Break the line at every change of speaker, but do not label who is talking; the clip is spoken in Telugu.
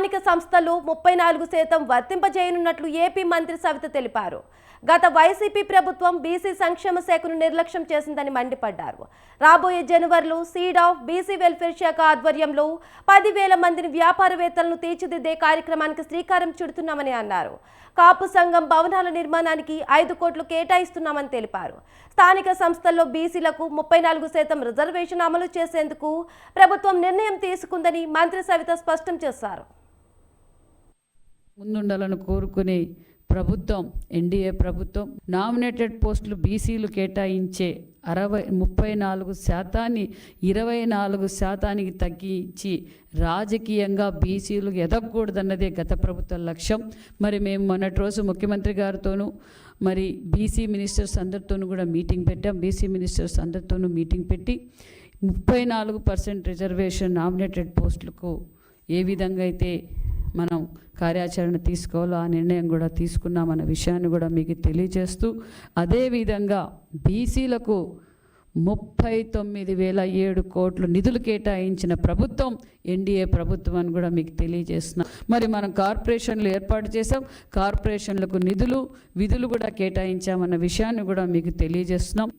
స్థానిక సంస్థలు ముప్పై నాలుగు శాతం వర్తింపజేయనున్నట్లు ఏపీ మంత్రి సవిత తెలిపారు. గత వైసీపీ ప్రభుత్వం బీసీ సంక్షేమ శాఖను నిర్లక్ష్యం చేసిందని మండిపడ్డారు. రాబోయే జనవరిలో సీడ్ ఆఫ్ బీసీ వెల్ఫేర్ శాఖ ఆధ్వర్యంలో పదివేల మందిని వ్యాపారవేత్తలను తీర్చిదిద్దే కార్యక్రమానికి శ్రీకారం చుడుతున్నామని అన్నారు. కాపు సంఘం భవనాల నిర్మాణానికి ఐదు కోట్లు కేటాయిస్తున్నామని తెలిపారు. స్థానిక సంస్థల్లో బీసీలకు ముప్పై నాలుగు శాతం రిజర్వేషన్ అమలు చేసేందుకు ప్రభుత్వం నిర్ణయం తీసుకుందని మంత్రి సవిత స్పష్టం చేశారు.
ముందుండాలని కోరుకునే ప్రభుత్వం ఎన్డీఏ ప్రభుత్వం నామినేటెడ్ పోస్టులు బీసీలు కేటాయించే అరవై ముప్పై నాలుగు శాతాన్ని ఇరవై నాలుగు శాతానికి తగ్గించి రాజకీయంగా బీసీలు ఎదగకూడదన్నదే గత ప్రభుత్వ లక్ష్యం. మరి మేము మొన్నటి రోజు ముఖ్యమంత్రి గారితోనూ మరి బీసీ మినిస్టర్స్ అందరితోనూ కూడా మీటింగ్ పెట్టాం. బీసీ మినిస్టర్స్ అందరితోనూ మీటింగ్ పెట్టి ముప్పై నాలుగు పర్సెంట్ రిజర్వేషన్ నామినేటెడ్ పోస్టులకు ఏ విధంగా అయితే మనం కార్యాచరణ తీసుకోవాలో? ఆ నిర్ణయం కూడా తీసుకున్నామన్న విషయాన్ని కూడా మీకు తెలియజేస్తూ అదేవిధంగా బీసీలకు ముప్పై తొమ్మిది వేల ఏడు కోట్లు నిధులు కేటాయించిన ప్రభుత్వం ఎన్డీఏ ప్రభుత్వం అని కూడా మీకు తెలియజేస్తున్నాం. మరి మనం కార్పొరేషన్లు ఏర్పాటు చేసాం కార్పొరేషన్లకు నిధులు విధులు కూడా కేటాయించామన్న విషయాన్ని కూడా మీకు తెలియజేస్తున్నాం.